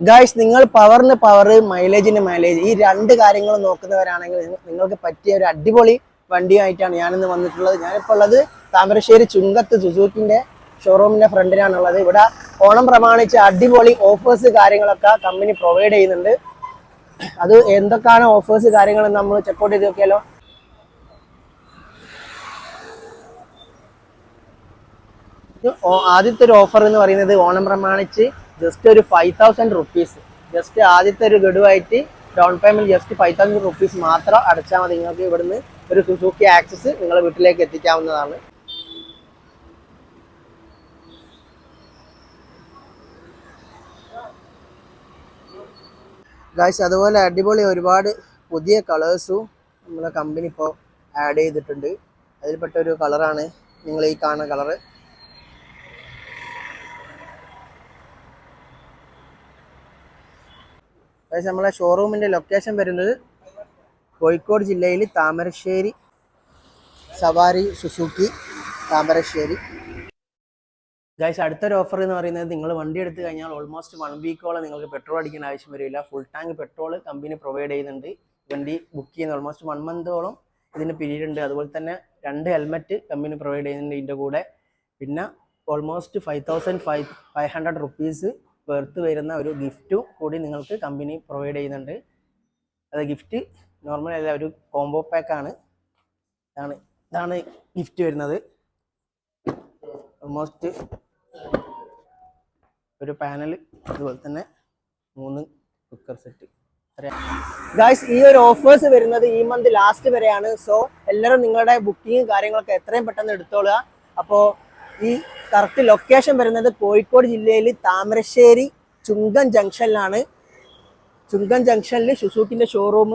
Guys നിങ്ങൾ പവറിന് power മൈലേജിന് mileage ഈ രണ്ട് കാര്യങ്ങൾ നോക്കുന്നവരാണെങ്കിൽ നിങ്ങൾക്ക് പറ്റിയ ഒരു അടിപൊളി വണ്ടിയായിട്ടാണ് ഞാനിന്ന് വന്നിട്ടുള്ളത്. ഞാനിപ്പോൾ ഉള്ളത് താമരശ്ശേരി ചുങ്കത്ത് സുസൂക്കിന്റെ ഷോറൂമിന്റെ ഫ്രണ്ടിലാണുള്ളത്. ഇവിടെ ഓണം പ്രമാണിച്ച് അടിപൊളി ഓഫേഴ്സ് കാര്യങ്ങളൊക്കെ കമ്പനി പ്രൊവൈഡ് ചെയ്യുന്നുണ്ട്. അത് എന്തൊക്കെയാണ് ഓഫേഴ്സ് കാര്യങ്ങൾ നമ്മൾ ചെക്കൗട്ട് ചെയ്ത് നോക്കിയാലോ. ആദ്യത്തെ ഒരു ഓഫർ എന്ന് പറയുന്നത് ഓണം പ്രമാണിച്ച് ജസ്റ്റ് ഒരു ഫൈവ് തൗസൻഡ് റുപ്പീസ് ജസ്റ്റ് ആദ്യത്തെ ഒരു ഗഡുവായിട്ട് down payment just five thousand rupees മാത്രം അടച്ചാൽ മതി. നിങ്ങൾക്ക് ഇവിടുന്ന് ഒരു സുസൂക്കി ആക്സസ് നിങ്ങളുടെ വീട്ടിലേക്ക് എത്തിക്കാവുന്നതാണ്. ഗായ്സ് അതുപോലെ അടിപൊളി ഒരുപാട് പുതിയ കളേഴ്സും നമ്മളെ കമ്പനി ഇപ്പോൾ ആഡ് ചെയ്തിട്ടുണ്ട്. അതിൽപ്പെട്ട ഒരു കളറാണ് നിങ്ങൾ ഈ കാണുന്ന കളറ് അതായത് നമ്മളെ ഷോറൂമിന്റെ ലൊക്കേഷൻ വരുന്നത് കോഴിക്കോട് ജില്ലയിൽ താമരശ്ശേരി സവാരി സുസുക്കി താമരശ്ശേരി. ഗൈസ് അടുത്തൊരു ഓഫർ എന്ന് പറയുന്നത് നിങ്ങൾ വണ്ടി എടുത്തു കഴിഞ്ഞാൽ ഓൾമോസ്റ്റ് വൺ വീക്കോളം നിങ്ങൾക്ക് പെട്രോൾ അടിക്കേണ്ട ആവശ്യം വരില്ല. Full tank petrol company provide ചെയ്യുന്നുണ്ട്. വണ്ടി ബുക്ക് ചെയ്യുന്ന ഓൾമോസ്റ്റ് വൺ മന്തോളം ഇതിന് പീരീഡ് ഉണ്ട്. അതുപോലെ തന്നെ രണ്ട് ഹെൽമെറ്റ് കമ്പനി പ്രൊവൈഡ് ചെയ്യുന്നുണ്ട് ഇതിന്റെ കൂടെ. പിന്നെ almost five thousand five five hundred rupees worth വരുന്ന ഒരു ഗിഫ്റ്റും കൂടി നിങ്ങൾക്ക് കമ്പനി പ്രൊവൈഡ് ചെയ്യുന്നുണ്ട്. അത് ഗിഫ്റ്റ് നോർമൽ അല്ല ഒരു കോംബോ പാക്കാണ് ഇതാണ് ഇതാണ് ഗിഫ്റ്റ് വരുന്നത്. ഓൾമോസ്റ്റ് ഒരു പാനൽ അതുപോലെ തന്നെ മൂന്ന് കുക്കർ സെറ്റ് ഗായ്സ് ഈ ഒരു ഓഫേഴ്സ് വരുന്നത് ഈ മന്ത് ലാസ്റ്റ് വരെയാണ്. സോ എല്ലാവരും നിങ്ങളുടെ ബുക്കിങ്ങും കാര്യങ്ങളൊക്കെ എത്രയും പെട്ടെന്ന് എടുത്തോളുക. അപ്പോൾ ഈ കറക്റ്റ് ലൊക്കേഷൻ വരുന്നത് കോഴിക്കോട് ജില്ലയിൽ താമരശ്ശേരി ചുങ്കം ജംഗ്ഷനിലാണ്. ചുങ്കം ജംഗ്ഷനിൽ സുസൂക്കിന്റെ ഷോറൂം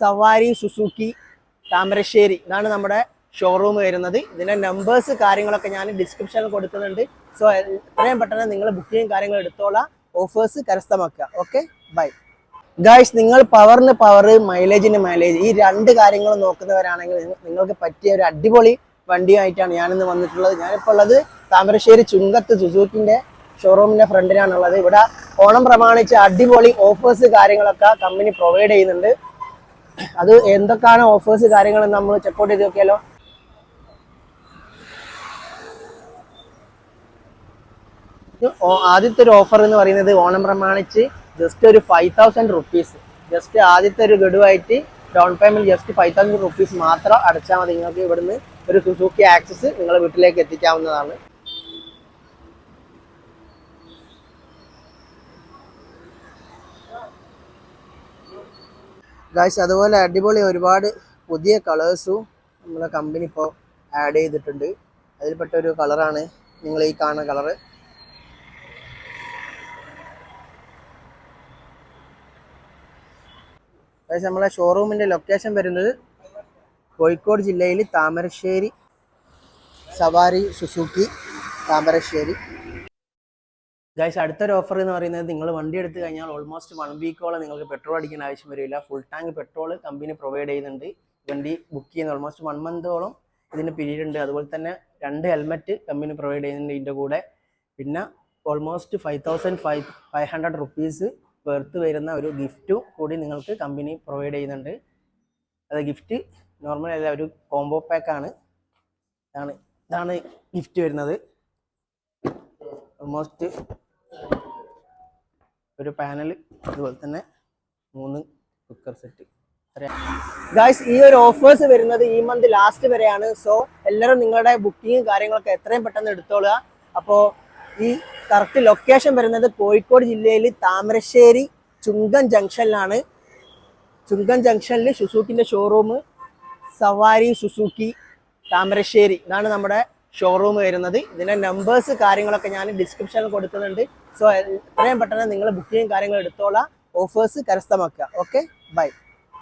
സവാരി സുസൂക്കി താമരശ്ശേരി ഇതാണ് നമ്മുടെ ഷോറൂം വരുന്നത്. ഇതിന്റെ നമ്പേഴ്സ് കാര്യങ്ങളൊക്കെ ഞാൻ ഡിസ്ക്രിപ്ഷനിൽ കൊടുക്കുന്നുണ്ട്. സോ എത്രയും പെട്ടെന്ന് നിങ്ങൾ ബുക്കിംഗ് കാര്യങ്ങൾ എടുത്തോളാം. ഓഫേഴ്സ് കരസ്ഥമാക്കുക. ഓക്കെ ബൈ ഗായ്സ് നിങ്ങൾ പവറിന് പവർ മൈലേജിന് മൈലേജ് ഈ രണ്ട് കാര്യങ്ങൾ നോക്കുന്നവരാണെങ്കിൽ നിങ്ങൾക്ക് പറ്റിയ ഒരു അടിപൊളി വണ്ടിയായിട്ടാണ് ഞാനിന്ന് വന്നിട്ടുള്ളത്. ഞാനിപ്പോൾ ഉള്ളത് താമരശ്ശേരി ചുങ്കത്ത് സുസൂക്കിന്റെ ഷോറൂമിന്റെ ഫ്രണ്ടിലാണുള്ളത്. ഇവിടെ ഓണം പ്രമാണിച്ച് അടിപൊളി ഓഫേഴ്സ് കാര്യങ്ങളൊക്കെ കമ്പനി പ്രൊവൈഡ് ചെയ്യുന്നുണ്ട്. അത് എന്തൊക്കെയാണ് ഓഫേഴ്സ് കാര്യങ്ങൾ നമ്മൾ ചെക്കൗട്ട് ചെയ്ത് നോക്കിയാലോ? ആദ്യത്തെ ഒരു ഓഫർ എന്ന് പറയുന്നത് ഓണം പ്രമാണിച്ച് ജസ്റ്റ് ഒരു ഫൈവ് തൗസൻഡ് റുപ്പീസ് ജസ്റ്റ് ആദ്യത്തെ ഒരു ഗഡുവായിട്ട് down payment just five thousand rupees മാത്രം അടച്ചാൽ മതി നിങ്ങൾക്ക് ഇവിടുന്ന്. ഒരു സുസൂക്കി ആക്സസ് നിങ്ങളുടെ വീട്ടിലേക്ക് എത്തിക്കാവുന്നതാണ്. ഗായ്സ് അതുപോലെ അടിപൊളി ഒരുപാട് പുതിയ കളേഴ്സും നമ്മളെ കമ്പനി ഇപ്പോൾ ആഡ് ചെയ്തിട്ടുണ്ട്. അതിൽപ്പെട്ട ഒരു കളറാണ് നിങ്ങൾ ഈ കാണുന്ന കളറ് ഗായ്സ് നമ്മളെ ഷോറൂമിന്റെ ലൊക്കേഷൻ വരുന്നത് കോഴിക്കോട് ജില്ലയിൽ താമരശ്ശേരി സവാരി സുസുക്കി താമരശ്ശേരി. ഗൈസ് അടുത്തൊരു ഓഫർ എന്ന് പറയുന്നത് നിങ്ങൾ വണ്ടി എടുത്തു കഴിഞ്ഞാൽ ഓൾമോസ്റ്റ് വൺ വീക്കോളം നിങ്ങൾക്ക് പെട്രോൾ അടിക്കേണ്ട ആവശ്യം വരില്ല. Full tank petrol company provide ചെയ്യുന്നുണ്ട്. വണ്ടി ബുക്ക് ചെയ്യുന്ന ഓൾമോസ്റ്റ് വൺ മന്തോളം ഇതിന് പിരീഡ് ഉണ്ട്. അതുപോലെ തന്നെ രണ്ട് ഹെൽമെറ്റ് കമ്പനി പ്രൊവൈഡ് ചെയ്യുന്നുണ്ട് ഇതിന്റെ കൂടെ. പിന്നെ almost five thousand five five hundred rupees worth വരുന്ന ഒരു ഗിഫ്റ്റും കൂടി നിങ്ങൾക്ക് കമ്പനി പ്രൊവൈഡ് ചെയ്യുന്നുണ്ട്. അത് ഗിഫ്റ്റ് നോർമൽ അല്ല ഒരു കോംബോ പാക്ക് ആണ്. ഇതാണ് ഇതാണ് ഗിഫ്റ്റ് വരുന്നത്. ഓൾമോസ്റ്റ് ഒരു പാനൽ അതുപോലെ തന്നെ മൂന്ന് കുക്കർ സെറ്റ് ഗായ്സ് ഈ ഒരു ഓഫേഴ്സ് വരുന്നത് ഈ മന്ത് ലാസ്റ്റ് വരെയാണ്. സോ എല്ലാവരും നിങ്ങളുടെ ബുക്കിങ്ങും കാര്യങ്ങളൊക്കെ എത്രയും പെട്ടെന്ന് എടുത്തോളുക. അപ്പോൾ ഈ കറക്റ്റ് ലൊക്കേഷൻ വരുന്നത് കോഴിക്കോട് ജില്ലയിൽ താമരശ്ശേരി ചുങ്കൻ ജംഗ്ഷനിലാണ് ചുങ്കൻ ജംഗ്ഷനിൽ സുസൂക്കിന്റെ ഷോറൂം സവാരി സുസൂക്കി താമരശ്ശേരി ഇതാണ് നമ്മുടെ ഷോറൂം വരുന്നത്. ഇതിന്റെ നമ്പേഴ്സ് കാര്യങ്ങളൊക്കെ ഞാൻ ഡിസ്ക്രിപ്ഷനിൽ കൊടുക്കുന്നുണ്ട്. സോ എത്രയും പെട്ടെന്ന് നിങ്ങൾ ബുക്കിംഗ് കാര്യങ്ങൾ എടുത്തോളാം. ഓഫേഴ്സ് കരസ്ഥമാക്കുക. Okay by